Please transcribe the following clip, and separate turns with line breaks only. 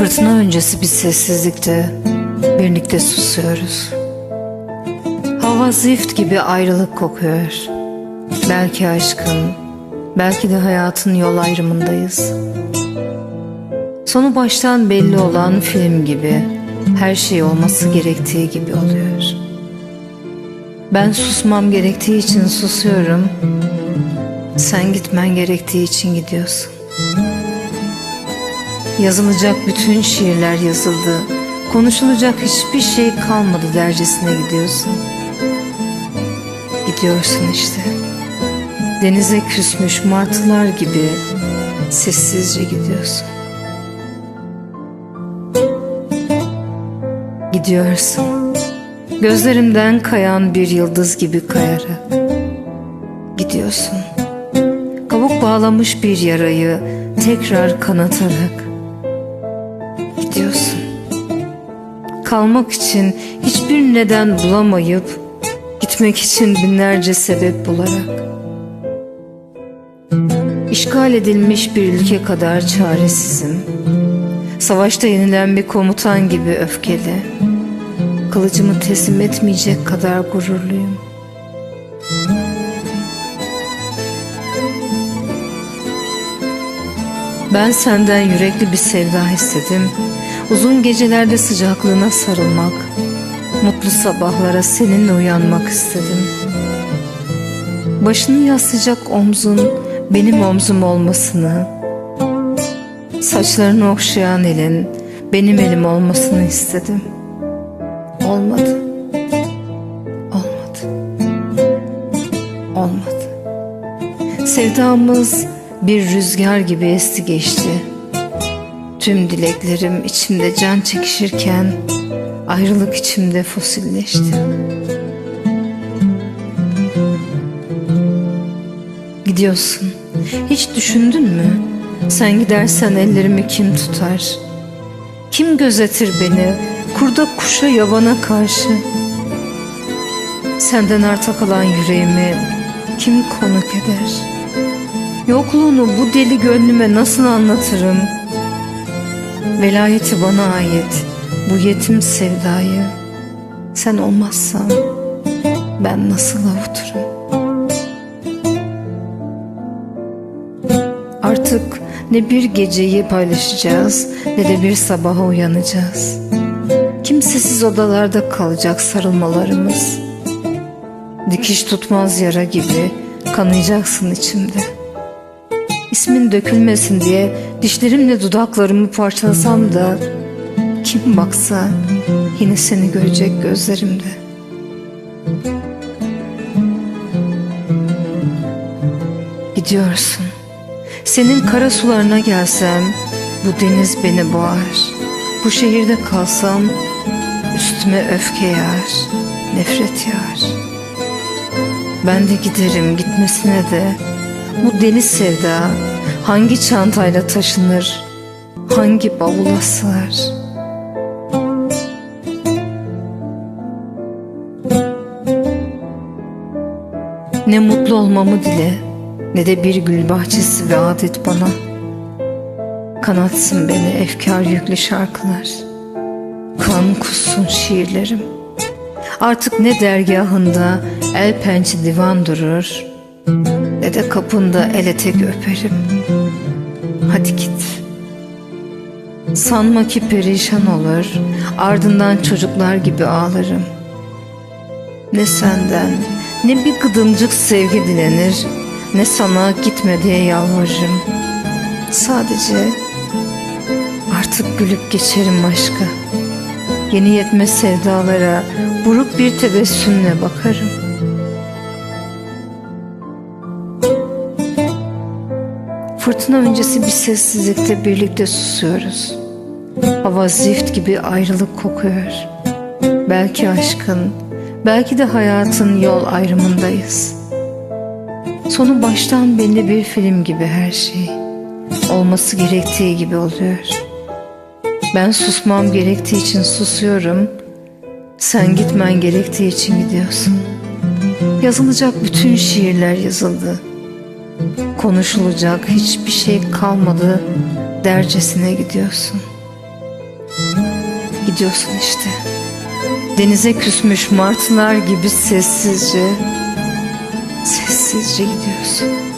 Fırtına öncesi bir sessizlikte birlikte susuyoruz. Hava zift gibi ayrılık kokuyor. Belki aşkın, belki de hayatın yol ayrımındayız. Sonu baştan belli olan film gibi her şey olması gerektiği gibi oluyor. Ben susmam gerektiği için susuyorum. Sen gitmen gerektiği için gidiyorsun. Yazılacak bütün şiirler yazıldı. Konuşulacak hiçbir şey kalmadı dercesine gidiyorsun. Gidiyorsun işte. Denize küsmüş martılar gibi sessizce gidiyorsun. Gidiyorsun. Gözlerimden kayan bir yıldız gibi kayarak. Gidiyorsun. Kabuk bağlamış bir yarayı tekrar kanatarak. Kalmak için hiçbir neden bulamayıp gitmek için binlerce sebep bularak. İşgal edilmiş bir ülke kadar çaresizim. Savaşta yenilen bir komutan gibi öfkeli. Kılıcımı teslim etmeyecek kadar gururluyum. Ben senden yürekli bir sevda istedim. Uzun gecelerde sıcaklığına sarılmak, mutlu sabahlara seninle uyanmak istedim. Başını yaslayacak omzun benim omzum olmasını, saçlarını okşayan elin benim elim olmasını istedim. Olmadı. Olmadı. Olmadı. Sevdamız bir rüzgar gibi esti geçti. Tüm dileklerim içimde can çekişirken ayrılık içimde fosilleşti. Gidiyorsun. Hiç düşündün mü? Sen gidersen ellerimi kim tutar? Kim gözetir beni kurda kuşa yabana karşı? Senden arta kalan yüreğimi kim konuk eder? Yokluğunu bu deli gönlüme nasıl anlatırım? Velayeti bana ait bu yetim sevdayı sen olmazsan ben nasıl avuturum? Artık ne bir geceyi paylaşacağız ne de bir sabaha uyanacağız. Kimsesiz odalarda kalacak sarılmalarımız. Dikiş tutmaz yara gibi kanayacaksın içimde. İsmin dökülmesin diye dişlerimle dudaklarımı parçalasam da kim baksa yine seni görecek gözlerimde. Gidiyorsun. Senin kara sularına gelsem bu deniz beni boğar. Bu şehirde kalsam üstüme öfke yağar, nefret yağar. Ben de giderim gitmesine de bu deli sevda hangi çantayla taşınır, hangi bavula sığar? Ne mutlu olmamı dile, ne de bir gül bahçesi vaat et bana. Kanatsın beni efkar yüklü şarkılar. Kan kussun şiirlerim. Artık ne dergahında el pençe divan durur, de kapında el etek öperim. Hadi git. Sanma ki perişan olur, ardından çocuklar gibi ağlarım. Ne senden, ne bir gıdımcık sevgi dilenir, ne sana gitme diye yalvarırım. Sadece artık gülüp geçerim aşka. Yeni yetmez sevdalara buruk bir tebessümle bakarım. Fırtına öncesi bir sessizlikte birlikte susuyoruz. Hava zift gibi ayrılık kokuyor. Belki aşkın, belki de hayatın yol ayrımındayız. Sonu baştan belli bir film gibi her şey. Olması gerektiği gibi oluyor. Ben susmam gerektiği için susuyorum. Sen gitmen gerektiği için gidiyorsun. Yazılacak bütün şiirler yazıldı. Konuşulacak hiçbir şey kalmadı dercesine gidiyorsun. Gidiyorsun işte. Denize küsmüş martılar gibi sessizce, sessizce gidiyorsun.